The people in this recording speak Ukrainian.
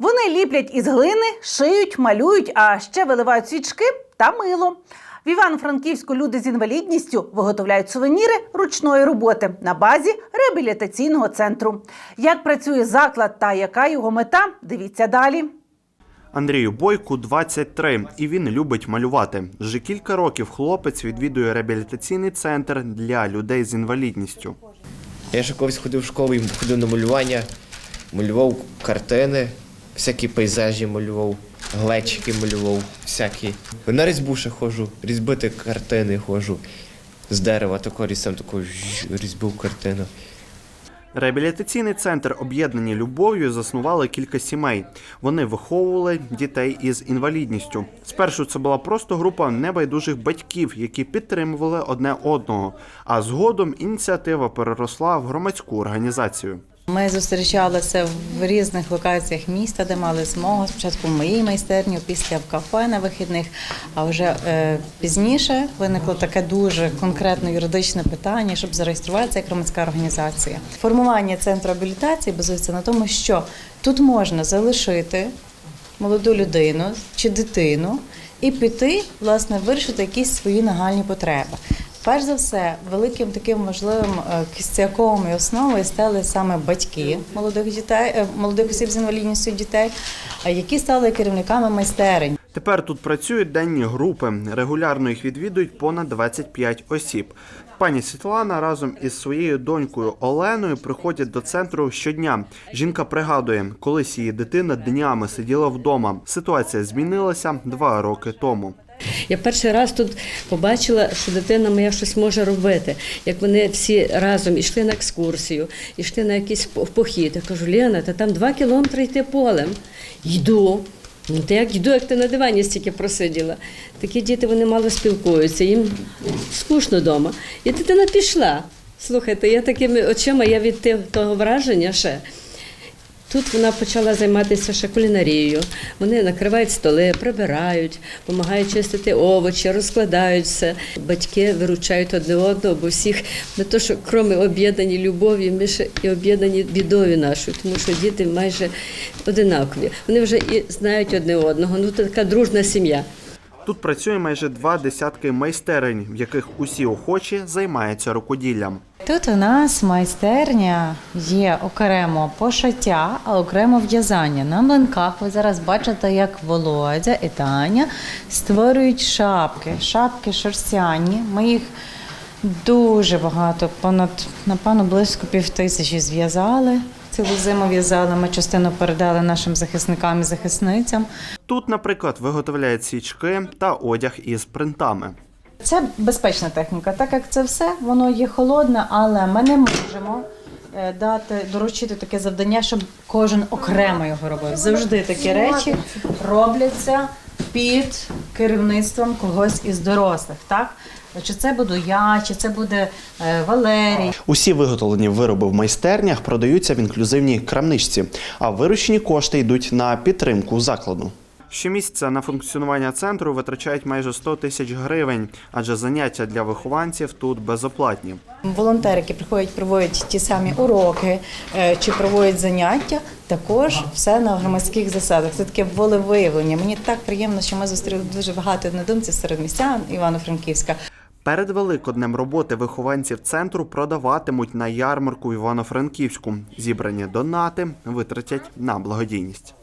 Вони ліплять із глини, шиють, малюють, а ще виливають свічки та мило. В Івано-Франківську люди з інвалідністю виготовляють сувеніри ручної роботи на базі реабілітаційного центру. Як працює заклад та яка його мета, дивіться далі. Андрію Бойку 23, і він любить малювати. Вже кілька років хлопець відвідує реабілітаційний центр для людей з інвалідністю. Я ще колись ходив в школу і ходив на малювання, малював картини, всякі пейзажі малював, глечики малював, всякі. На різьбу ще ходжу, різьбити картини ходжу з дерева, тако різцем таку різьбив картину. Реабілітаційний центр об'єднані любов'ю заснували кілька сімей. Вони виховували дітей із інвалідністю. Спершу це була просто група небайдужих батьків, які підтримували одне одного. А згодом ініціатива переросла в громадську організацію. Ми зустрічалися в різних локаціях міста, де мали змогу. Спочатку в моїй майстерні, після в кафе на вихідних. А вже е, пізніше виникло таке дуже конкретне юридичне питання, щоб зареєструватися як громадська організація. Формування центру реабілітації базується на тому, що тут можна залишити молоду людину чи дитину і піти, власне, вирішити якісь свої нагальні потреби. Перш за все, великим таким можливим е, кістяковим і основою стали саме батьки молодих дітей, е, молодих осіб з інвалідністю дітей, які стали керівниками майстерень. Тепер тут працюють денні групи. Регулярно їх відвідують понад 25 осіб. Пані Світлана разом із своєю донькою Оленою приходять до центру щодня. Жінка пригадує, колись її дитина днями сиділа вдома. Ситуація змінилася два роки тому. Я перший раз тут побачила, що дитина моя щось може робити. Як вони всі разом йшли на екскурсію, йшли на якийсь по- похід. Я кажу, Лена, та там два кілометри йти полем. Йду. Ну, ти як йду, як ти на дивані стільки просиділа. Такі діти вони мало спілкуються, їм скучно вдома. І дитина пішла. Слухайте, я такими очима, я від того враження ще. Тут вона почала займатися ще кулінарією. Вони накривають столи, прибирають, допомагають чистити овочі, розкладають все. Батьки виручають одне одного, бо всіх не то, що крім об'єднані любов'ю, ми ще і об'єднані бідою нашою, тому що діти майже одинакові. Вони вже і знають одне одного. Ну, це така дружна сім'я. Тут працює майже два десятки майстерень, в яких усі охочі займаються рукоділлям. Тут у нас майстерня є окремо пошиття, а окремо в'язання. На млинках ви зараз бачите, як Володя і Таня створюють шапки, шапки шерстяні. Ми їх дуже багато, понад напевно близько пів тисячі зв'язали. Цілу зиму в'язали. Ми частину передали нашим захисникам і захисницям. Тут, наприклад, виготовляють свічки та одяг із принтами. Це безпечна техніка, так як це все, воно є холодне, але ми не можемо е, дати доручити таке завдання, щоб кожен окремо його робив. Завжди такі речі робляться під керівництвом когось із дорослих. Так? Чи це буду я, чи це буде е, Валерій. Усі виготовлені вироби в майстернях продаються в інклюзивній крамничці, а виручені кошти йдуть на підтримку закладу. Щомісяця на функціонування центру витрачають майже 100 тисяч гривень, адже заняття для вихованців тут безоплатні. Волонтери, які приходять, проводять ті самі уроки е, чи проводять заняття, також все на громадських засадах. Це таке волевиявлення. Мені так приємно, що ми зустріли дуже багато однодумців серед містян Івано-Франківська. Перед великоднем роботи вихованців центру продаватимуть на ярмарку Івано-Франківську. Зібрані донати витратять на благодійність.